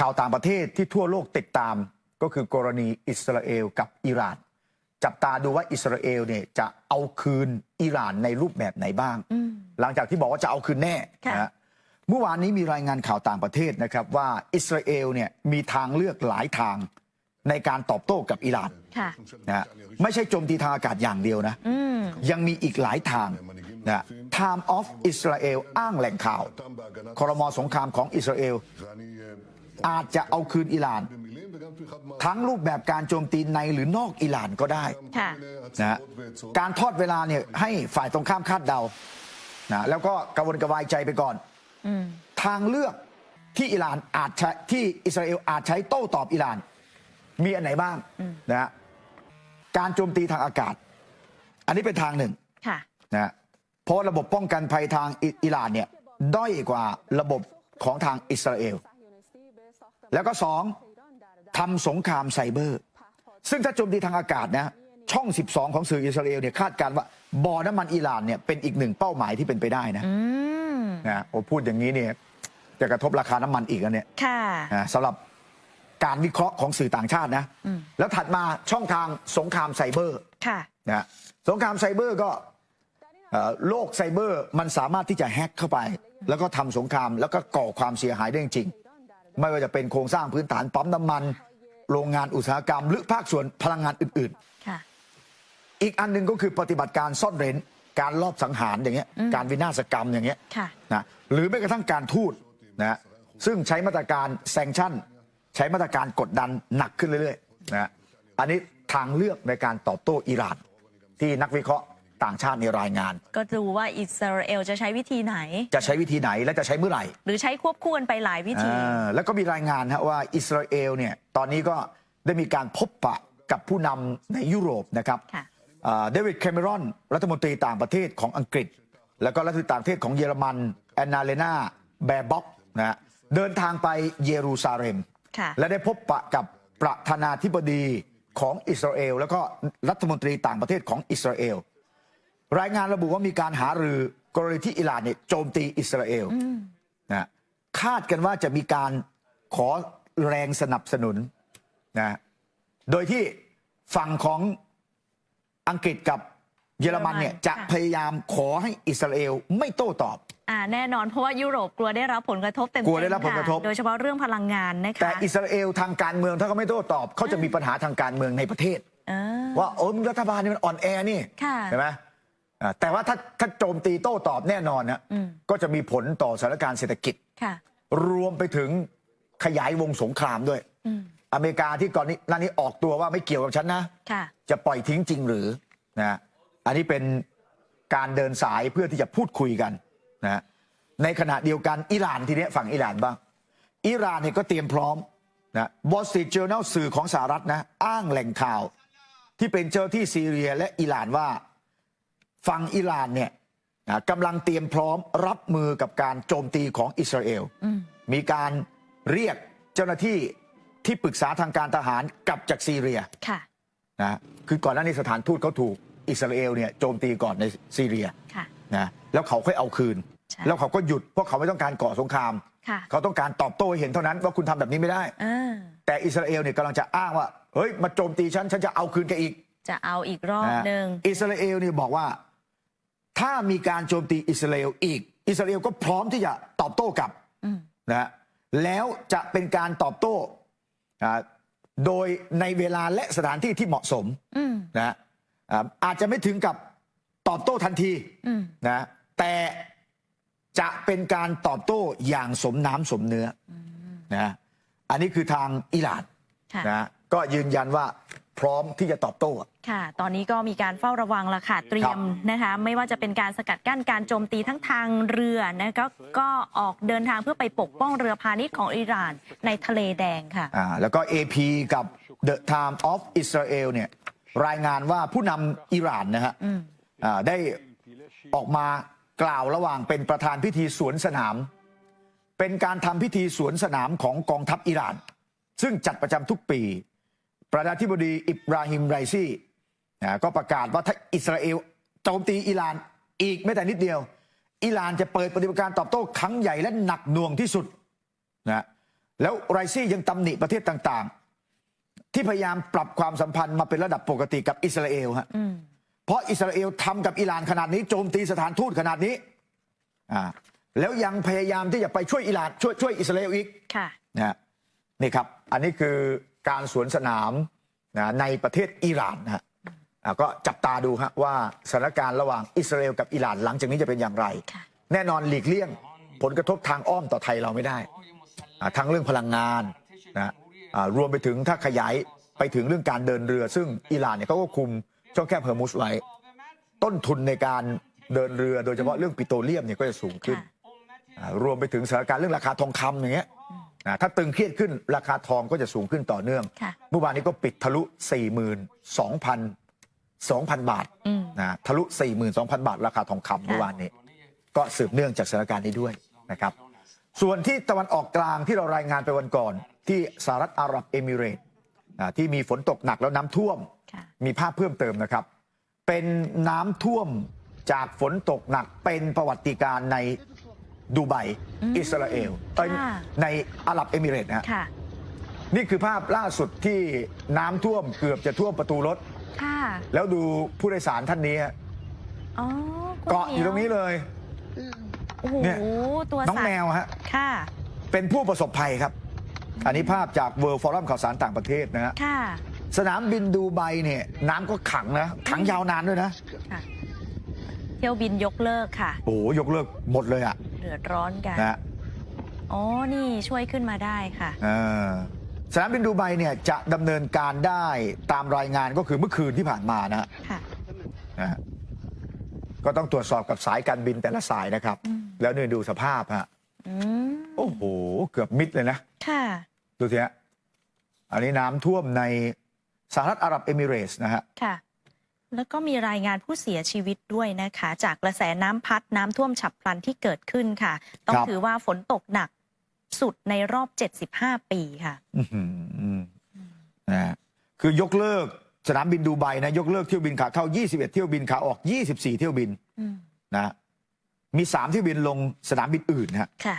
ข่าวต่างประเทศที่ทั่วโลกติดตามก็คือกรณีอิสราเอลกับอิหร่าน จับตาดูว่าอิสราเอลเนี่ยจะเอาคืนอิหร่านในรูปแบบไหนบ้างอืมหลังจากที่บอกว่าจะเอาคืนแน่ค่ะนะฮะเมื่อวานนี้มีรายงานข่าวต่างประเทศนะครับว่าอิสราเอลเนี่ยมีทางเลือกหลายทางในการตอบโต้กับอิหร่านค่ะนะฮะไม่ใช่โจมตีทางอากาศอย่างเดียวนะอืมยังมีอีกหลายทางนะ Time of Israel อ้างแหล่งข่าวครมสงครามของอิสราเอล อาจจะเอาคืนอิหร่าน ทั้งรูปแบบการโจมตีในหรือนอกอิหร่านก็ได้ค่ะนะฮะการทอดเวลาเนี่ยให้ฝ่ายตรงข้ามคาดเดานะแล้วก็กระวนกระวายใจไปก่อนอืมทางเลือกที่อิหร่านอาจใช้ที่อิสราเอลอาจใช้โต้ตอบอิหร่าน มีอันไหนบ้างนะฮะการโจมตีทางอากาศ อันนี้เป็นทางหนึ่งค่ะนะฮะเพราะระบบป้องกันภัยทางอิอิหร่านเนี่ยด้อยกว่าระบบของทางอิสราเอล แล้วก็สองทำสงครามไซเบอร์ ซึ่งถ้าโจมตีทางอากาศนะช่อง 12 ของสื่ออิสราเอลเนี่ยคาดการณ์ว่าบ่อน้ำมันอิหร่านเนี่ยเป็นอีกหนึ่งเป้าหมายที่เป็นไปได้นะอืมนะโอ้พูดอย่างนี้เนี่ยจะกระทบราคาน้ำมันอีกแล้วเนี่ยค่ะนะสำหรับการวิเคราะห์ของสื่อต่างชาตินะอืมแล้วถัดมาช่องทางสงครามไซเบอร์ค่ะนะสงครามไซเบอร์ก็เอ่อโลกไซเบอร์มันสามารถที่จะแฮ็กเข้าไป แล้วก็ทำสงครามแล้วก็ก่อความเสียหายได้จริงๆ ไม่ว่าจะเป็นโครงสร้างพื้นฐานปั๊มน้ำมัน โรงงานอุตสาหกรรม หรือภาคส่วนพลังงานอื่นค่ะๆอีกอันหนึ่งก็คือปฏิบัติการซ่อนเร้นการลอบสังหารอย่างเงี้ยการวินาศกรรมอย่างเงี้ยค่ะนะหรือแม้กระทั่งการทูตนะซึ่งใช้มาตรการแซงชั่น ใช้มาตรการกดดันหนักขึ้นเรื่อยๆนะอันนี้ทางเลือกในการตอบโต้อิหร่าน ที่นักวิเคราะห์ ต่างชาติในรายงาน ก็ดูว่าอิสราเอลจะใช้วิธีไหน จะใช้วิธีไหนและจะใช้เมื่อไหร่ หรือใช้ควบคู่กันไปหลายวิธีอ่าแล้วก็มีรายงานฮะว่าอิสราเอลเนี่ยตอนนี้ก็ได้มีการพบปะกับผู้นำในยุโรปนะครับค่ะเดวิดแคม e รอน รัฐมนตรีต่างประเทศของอังกฤษ แล้วก็รัฐมนตรีต่างประเทศของเยอรมันแอนนาเลนาแบร์บ็อกนะฮะเดินทางไปเยรูซาเล็มค่ะและได้พบปะกับประธานาธิบดีของอิสราเอล แล้วก็รัฐมนตรีต่างประเทศของอิสราเอล รายงานระบุว่ามีการหารือกรณีที่อิหร่านเนี่ยโจมตีอิสราเอลนะคาดกันว่าจะมีการขอแรงสนับสนุนนะโดยที่ฝั่งของอังกฤษกับเยอรมันเนี่ยเยอรมันจะค่ะพยายามขอให้อิสราเอลไม่โต้ตอบอ่าแน่นอนเพราะว่ายุโรปกลัวได้รับผลกระทบเต็มๆกลัวได้รับผลกระทบค่โดยเฉพาะเรื่องพลังงานนะคะแต่อิสราเอลทางการเมืองถ้าเขาไม่โต้ตอบเขาจะมีปัญหาทางการเมืองในประเทศเออว่าโอ้มงรัฐบาลนี่มันอ่อนแอนี่ค่ะใช่ไหม อ่าแต่ว่าถ้าถ้าโจมตีโต้ตอบแน่นอนนะอืมก็จะมีผลต่อสถานการณ์เศรษฐกิจ ค่ะ รวมไปถึงขยายวงสงครามด้วย อืมอเมริกาที่ก่อนนี้หน้านี้ออกตัวว่าไม่เกี่ยวกับฉันนะ ค่ะ จะปล่อยทิ้งจริงหรือนะอันนี้เป็นการเดินสายเพื่อที่จะพูดคุยกันนะในขณะเดียวกันอิหร่านทีเนี้ยฝั่งอิหร่านบ้าง อิหร่านเนี่ยก็เตรียมพร้อมนะบอสติ j o u r n a l สื่อของสหรัฐนะ อ้างแหล่งข่าว ที่เป็นเจ้าที่ซีเรียและอิหร่านว่า ฝั่งอิหร่านเนี่ยนะกำลังเตรียมพร้อมรับมือกับการโจมตีของอิสราเอลอืมมีการเรียกเจ้าหน้าที่ที่ปรึกษาทางการทหารกลับจากซีเรียค่ะนะคือก่อนหน้านี้สถานทูตเขาถูกอิสราเอลเนี่ยโจมตีก่อนในซีเรียค่ะนะแล้วเขาค่อยเอาคืนใช่แล้วเขาก็หยุดเพราะเขาไม่ต้องการก่อสงครามค่ะเขาต้องการตอบโต้ให้เห็นเท่านั้นว่าคุณทำแบบนี้ไม่ได้เออแต่อิสราเอลเนี่ยกำลังจะอ้างว่าเฮ้ยมาโจมตีฉันฉันจะเอาคืนแกอีก จะเอาอีกรอบนะหนึ่งอิสราเอลเนี่ยบอกว่า ถ้ามีการโจมตีอิสราเอลอีก อิสราเอลก็พร้อมที่จะตอบโต้กลับอืมนะฮะแล้วจะเป็นการตอบโต้อ่าโดยในเวลาและสถานที่ที่เหมาะสมอืมนะฮะอ่าอาจจะไม่ถึงกับตอบโต้ทันทีอืมนะแต่จะเป็นการตอบโต้อย่างสมน้ำสมเนื้ออนะอันนี้คือทางอิหร่านค่ะนะก็ยืนยันว่า พร้อมที่จะตอบโต้ค่ะ ตอนนี้ก็มีการเฝ้าระวังละค่ะ เตรียมนะคะ ไม่ว่าจะเป็นการสกัดกั้นการโจมตีทั้งทางเรือนะคะก็ออกเดินทางเพื่อไปปกป้องเรือพาณิชย์ของอิหร่านในทะเลแดงค่ะอ่าแล้วก็ AP กับ The Time of Israel เนี่ยรายงานว่าผู้นำอิหร่านนะฮะอืมอ่าได้ออกมากล่าวระหว่างเป็นประธานพิธีสวนสนาม เป็นการทำพิธีสวนสนามของกองทัพอิหร่าน ซึ่งจัดประจำทุกปี ประธานาธิบดีอิบราฮิมไรซีอ่าก็ประกาศว่าถ้าอิสราเอลโจมตีอิหร่านอีกไม่แต่นิดเดียว อิหร่านจะเปิดปฏิบัติการตอบโต้ครั้งใหญ่และหนักหน่วงที่สุดนะแล้วไรซี่ยังตำหนิประเทศต่างๆ ที่พยายามปรับความสัมพันธ์มาเป็นระดับปกติกับอิสราเอลฮะอืมเพราะอิสราเอลทำกับอิหร่านขนาดนี้โจมตีสถานทูตขนาดนี้อ่าแล้วยังพยายามที่จะไปช่วยอิหร่านช่วยช่วยอิสราเอลอีกค่ะนะฮะนี่ครับ อันนี้คือ การสวนสนามนะในประเทศอิหร่านนะฮะอ่าก็จับตาดูฮะว่าสถานการณ์ระหว่างอิสราเอลกับอิหร่านหลังจากนี้จะเป็นอย่างไรค่ะแน่นอนหลีกเลี่ยงผลกระทบทางอ้อมต่อไทยเราไม่ได้อ่าทั้งเรื่องพลังงานนะอ่ารวมไปถึงถ้าขยายไปถึงเรื่องการเดินเรือ ซึ่งอิหร่านเนี่ยเขาก็คุมช่องแคบเฮอร์มุสไว้ ต้นทุนในการเดินเรือโดยเฉพาะเรื่องปิโตรเลียมเนี่ยก็จะสูงขึ้นค่ะอ่ารวมไปถึงสถานการณ์เรื่องราคาทองคำอย่างเงี้ย นะถ้าตึงเครียดขึ้นราคาทองก็จะสูงขึ้นต่อเนื่อง ค่ะ เมื่อวานนี้ก็ปิดทะลุ 42,000 2,000 บาทอืม นะทะลุ 42,000 บาท ราคาทองคำเมื่อวานนี้ ก็สืบเนื่องจากสถานการณ์นี้ด้วยนะครับ ส่วนที่ตะวันออกกลางที่เรารายงานไปวันก่อน ที่สหรัฐอาหรับเอมิเรตส์อ่าที่มีฝนตกหนักแล้วน้ำท่วม ค่ะ มีภาพเพิ่มเติมนะครับ เป็นน้ำท่วมจากฝนตกหนักเป็นประวัติการณ์ใน ดูไบอืมอิสราเอลเอ้ยค่ะในอาหรับเอมิเรตส์นะฮะค่ะ นี่คือภาพล่าสุดที่น้ำท่วมเกือบจะท่วมประตูรถ ค่ะแล้วดูผู้โดยสารท่านนี้ฮะอ๋อคุณเกาะอยู่ตรงนี้เลย โอ้โหเนี่ย ตัวน้องสั่แมวฮะ ค่ะ เป็นผู้ประสบภัยครับ อันนี้ภาพจากเวิร์ f ฟอรัมข่าวสารต่างประเทศนะฮะ ค่ะ สนามบินดูไบเนี่ยน้ำก็ขังนะ ขังยาวนานด้วยนะ ค่ะ เที่ยวบินยกเลิกค่ะ โอ้โหยกเลิกหมดเลยอะเดือดร้อนกันนะฮะอ๋อ นี่ช่วยขึ้นมาได้ค่ะเออสนามบินดูไบเนี่ยจะดำเนินการได้ตามรายงานก็คือเมื่อคืนที่ผ่านมานะฮะค่ะนะฮะก็ต้องตรวจสอบกับสายการบินแต่ละสายนะครับอืมแล้วเนี่ยดูสภาพฮะอืมโอ้โห เกือบมิดเลยนะ ค่ะ ดูสิฮะ อันนี้น้ำท่วมในสหรัฐอาหรับเอมิเรตส์นะฮะค่ะ แล้วก็มีรายงานผู้เสียชีวิตด้วยนะคะ จากกระแสน้ำพัดน้ำท่วมฉับพลันที่เกิดขึ้นค่ะ ต้องครับถือว่าฝนตกหนักสุดในรอบ 75 ปีค่ะอื้อหือนะฮะคือยกเลิกสนามบินดูไบนะ ยกเลิกเที่ยวบินขาเข้า 21 เที่ยวบินขาออก 24 เที่ยวบินอืมนะฮะมี 3 เที่ยวบินลงสนามบินอื่นนะฮะค่ะ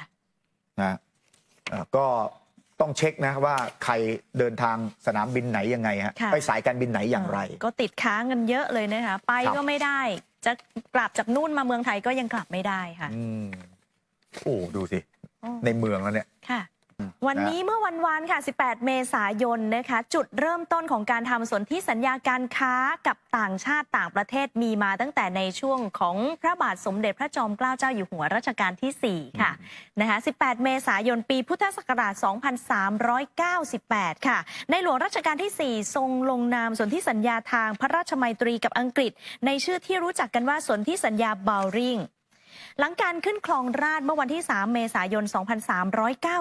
นะฮะเอ่อก็ ต้องเช็คนะว่าใครเดินทางสนามบินไหนยังไงฮะค่ะ ไปสายการบินไหนอย่างไร ก็ติดค้างกันเยอะเลยนะคะ ไปครับ ก็ไม่ได้ จะกลับจากนู่นมาเมืองไทยก็ยังกลับไม่ได้ค่ะอืมโอ้ดูสิโอ้ในเมืองแล้วเนี่ย ค่ะ วันนี้เมื่อวันวานค่ะ 18 เมษายนนะคะ จุดเริ่มต้นของการทำสนธิสัญญาการค้ากับต่างชาติต่างประเทศมีมาตั้งแต่ในช่วงของพระบาทสมเด็จพระจอมเกล้าเจ้าอยู่หัวรัชกาลที่ 4 ค่ะนะคะ 18 เมษายนปีพุทธศักราช 2398 ค่ะ ในหลวงรัชกาลที่ 4 ทรงลงนามสนธิสัญญาทางพระราชมัยตรีกับอังกฤษ ในชื่อที่รู้จักกันว่าสนธิสัญญาบาวริง หลังการขึ้นครองราชเมื่อวันที่ 3 เมษายน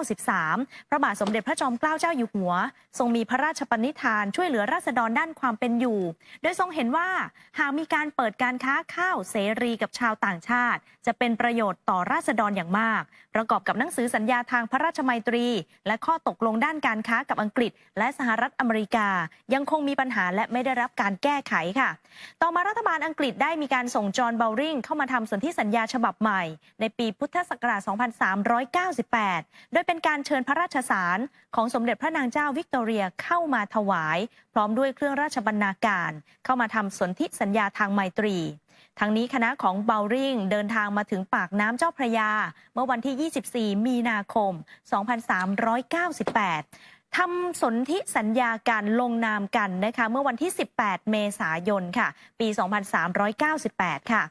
2393 พระบาทสมเด็จพระจอมเกล้าเจ้าอยู่หัว ทรงมีพระราชปณิธานช่วยเหลือราษฎรด้านความเป็นอยู่ โดยทรงเห็นว่าหากมีการเปิดการค้าข้าวเสรีกับชาวต่างชาติ จะเป็นประโยชน์ต่อราษฎรอย่างมาก ประกอบกับหนังสือสัญญาทางพระราชมัยตรี และข้อตกลงด้านการค้ากับอังกฤษ และสหรัฐอเมริกา ยังคงมีปัญหาและไม่ได้รับการแก้ไขค่ะ ต่อมารัฐบาลอังกฤษได้มีการส่งจอห์นเบลริงเข้ามาทำสนธิสัญญาฉบับใหม่ ในปีพุทธศักราช 2398 โดยเป็นการเชิญพระราชสารของสมเด็จพระนางเจ้าวิกตอเรียเข้ามาถวาย พร้อมด้วยเครื่องราชบรรณาการ เข้ามาทำสนธิสัญญาทางไมตรี ทั้งนี้คณะของเบลริงเดินทางมาถึงปากน้ำเจ้าพระยา เมื่อวันที่ 24 มีนาคม 2398ทำสนธิสัญญาการลงนามกันนะคะเมื่อวันที่ 18 เมษายนค่ะ ปี 2398 ค่ะ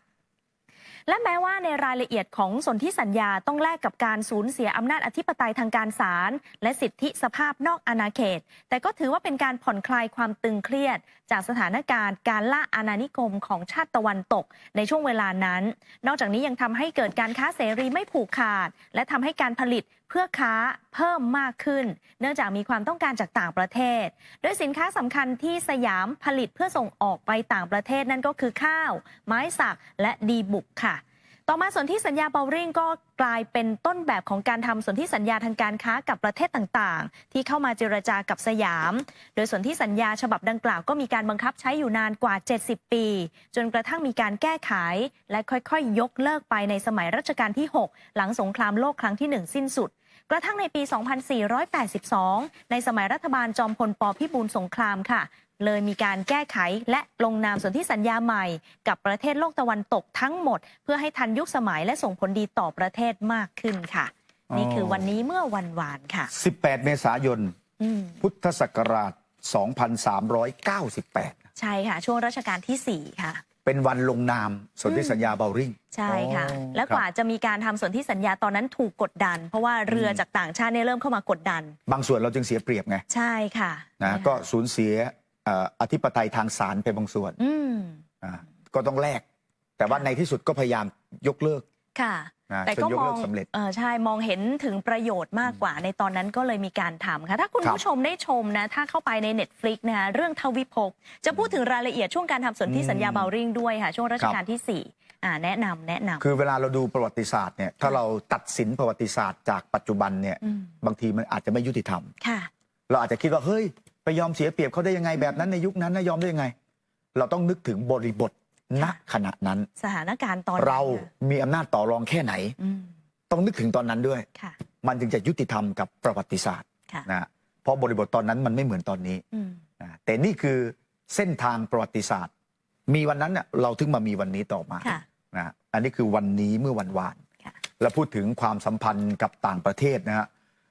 และแม้ว่าในรายละเอียดของสนธิสัญญาต้องแลกกับการสูญเสียอำนาจอธิปไตยทางการศาลและสิทธิสภาพนอกอาณาเขต แต่ก็ถือว่าเป็นการผ่อนคลายความตึงเครียด จากสถานการณ์การล่าอาณานิคมของชาติตะวันตกในช่วงเวลานั้น นอกจากนี้ยังทำให้เกิดการค้าเสรีไม่ผูกขาด และทำให้การผลิตเพื่อค้าเพิ่มมากขึ้น เนื่องจากมีความต้องการจากต่างประเทศ โดยสินค้าสำคัญที่สยามผลิตเพื่อส่งออกไปต่างประเทศนั่นก็คือข้าว ไม้สักและดีบุกค่ะ ต่อมาสนธิสัญญาเบลริงก็กลายเป็นต้นแบบของการทำสนธิสัญญาทางการค้ากับประเทศต่างๆ ที่เข้ามาเจรจากับสยาม โดยสนธิสัญญาฉบับดังกล่าวก็มีการบังคับใช้อยู่นานกว่า 70 ปี จนกระทั่งมีการแก้ไข และค่อยๆ ยกเลิกไปในสมัยรัชกาลที่ 6 หลังสงครามโลกครั้งที่ 1 สิ้นสุด กระทั่งในปี 2482 ในสมัยรัฐบาลจอมพลปพิบูลสงครามค่ะ เลยมีการแก้ไขและลงนามสนธิสัญญาใหม่ กับประเทศโลกตะวันตกทั้งหมด เพื่อให้ทันยุคสมัยและส่งผลดีต่อประเทศมากขึ้นค่ะอ๋อนี่คือวันนี้เมื่อวันวานค่ะ 18 เมษายนอืมพุทธศักราช 2398 ใช่ค่ะ ช่วงรัชกาลที่ 4 ค่ะเป็นวันลงนามสนธิสัญญาเบลริงใช่ค่ะอ๋อและกว่าครับจะมีการทำสนธิสัญญาตอนนั้นถูกกดดัน เพราะว่าเรือจากต่างชาติเนี่ยเริ่มเข้ามากดดัน บางส่วนเราจึงเสียเปรียบไง ใช่ค่ะนะค่ก็สูญเสียเอ่ออธิปไตยทางศาลไปบางส่วนอืมอ่าก็ต้องแลกแต่ว่าในที่สุดก็พยายามยกเลิกค่ะนะแต่จนก็ยกมอเลิงกสำเร็จเออใช่มองเห็นถึงประโยชน์มากกว่า ในตอนนั้นก็เลยมีการทำค่ะ ถ้าคุณครับผู้ชมได้ชมนะ ถ้าเข้าไปใน Netflix นะคะเรื่องทวิภพจะพูดถึงรายละเอียดช่วงการทำสนธิสัญญาอืมเบลริงด้วยค่ะ ช่วงรัชกาลครับที่สี่อ่าแนะนำแนะนำคือเวลาเราดูประวัติศาสตร์เนี่ยถ้าเราตัดสินประวัติศาสตร์จากปัจจุบันเนี่ยอืมบางทีมันอาจจะไม่ยุติธรรมค่ะเราอาจจะคิดว่าเฮ้ย ไปยอมเสียเปรียบเขาได้ยังไงแบบนั้นในยุคนั้นนะยอมได้ยังไง เราต้องนึกถึงบริบทณค่ะขณะนั้น สถานการณ์ตอนนั้นเราค่ะมีอำนาจต่อรองแค่ไหนอืมต้องนึกถึงตอนนั้นด้วยค่ะมันจึงจะยุติธรรมกับประวัติศาสตร์ค่ะนะเพราะบริบทตอนนั้นมันไม่เหมือนตอนนี้อืมนะแต่นี่คือเส้นทางประวัติศาสตร์ มีวันนั้นเน่ะเราถึงมามีวันนี้ต่อมาค่ะนะอันนี้คือวันนี้เมื่อวันวานค่ะแล้วพูดถึงความสัมพันธ์กับต่างประเทศนะฮะ